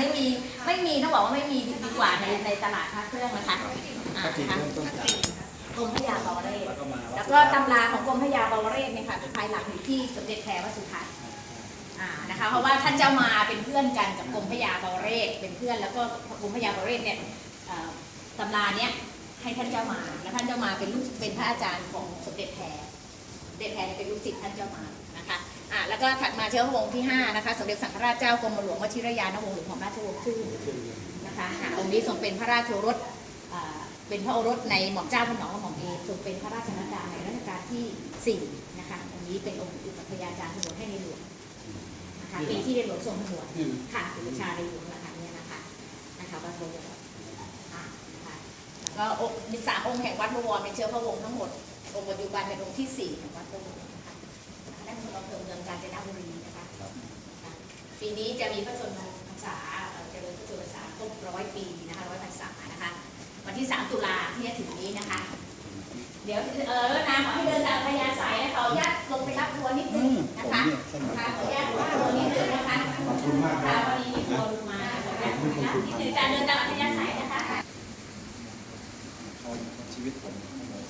ไม่มีไม่มีต้องบอกว่าไม่มีดีกว่าในในตลาดพระเครื่องนะคะอ่าถ้าทีนะคะเริ่มต้นจากกรมพระยาบาวเรศแล้วก็มาแล้วก็ตำราของกรมพระยาบาวเรศเนี่ยค่ะภายหลังอยู่ที่สมเด็จแพรวสุทัศน์อ่านะคะ เพราะว่าท่านเจ้ามาเป็นเพื่อนกันกับกรมพระยาบาวเรศเป็นเพื่อนแล้วก็กรมพระยาบาวเรศเนี่ยเอ่อตำราเนี้ยให้ท่านเจ้ามาแล้วท่านเจ้ามาเป็นลูกเป็นพระอาจารย์ของสมเด็จแพร สมเด็จแพรเนี่ยเป็นลูกศิษย์ท่านเจ้ามานะคะอ่าแล้วก็ถัดมาเชื้อพระวงศ์ที่ห้านะคะสมเด็จสังฆราชเจ้ากรมหลวงวชิรยานวงศ์หรือของราชวงศ์ชื่อนะคะอะองค์นี้ทรงเป็นพระราชโอรสอ่าเป็นพระโอรสในหม่อมเจ้าพระหนองกับหม่อมเอทรงเป็นพระราชนัดดาในรัชกาลที่สี่นะคะองค์นี้เป็นองค์อุปัฏยาจารย์ถนนให้ในหลวงนะคะปีที่ในหลวงทรงผนวดค่ะอุปชฌาย์ในหลวงนะคะเนี่ยนะคะนะคะวัดบวรอะนะคะแล้วก็องค์มีสามองค์แห่งวัดบวรเป็นเชื้อพระวงศ์ทั้งหมด องค์ปัจจุบันเป็นองค์ที่สี่ของวัดบวรนะคะนั่นคืออำเภอเมืองกาญจนบุรีนะคะค่ะปีนี้จะมีพระชนมพรรษาเอ่อเจริญพระชนมพรรษาครบร้อยปีนะคะร้อยพรรษานะคะวันที่ 3 ตุลาที่จะถึงนี้นะคะ เดี๋ยวเออนางขอให้เดินตามพญาสายนะขออนุญาตลงไปรับตัวนิดนึงนะคะค่ะขออนุญาตรับตัวนิดนึงนะคะขอบคุณมากค่ะวันนี้มีตัวลงมาขออนุญาตนะนิดนึงการเดินตามพญาสายนะคะเขาชีวิตผม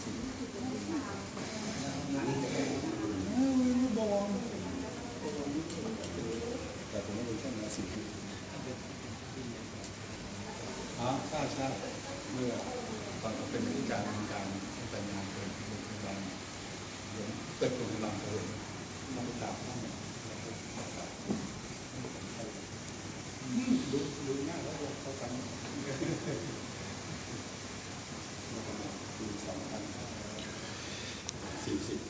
สิ่ง แต่ผมไม่รู้แค่นี้สิอ๋อใช่ใช่เมื่อตอนเป็นวิจารการแต่งงานเป็นการเติบโตกำลังเลยมาตามท่านดูดูง่ายแล้วเขาทำ ปีสองพัน สี่สิ